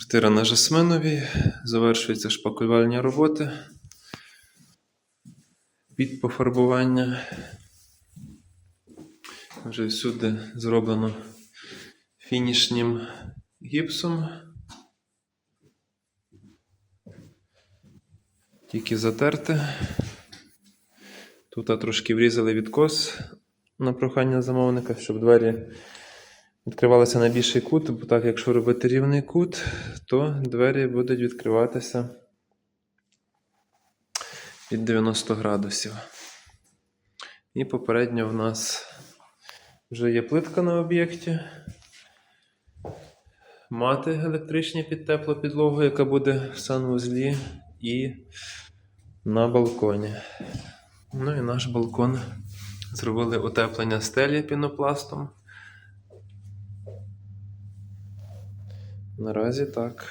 Квартира на Жасминовій. Завершуються шпаклювальні роботи. Під пофарбування. Вже всюди зроблено фінішнім гіпсом. Тільки затерте. Тут трошки врізали відкос на прохання замовника, щоб двері відкривалися на більший кут, бо так, якщо робити рівний кут, то двері будуть відкриватися під 90 градусів. І попередньо в нас вже є плитка на об'єкті. Мати електричні під теплу підлогу, яка буде в санвузлі, і на балконі. Ну і наш балкон зробили утеплення стелі пінопластом. Наразі так.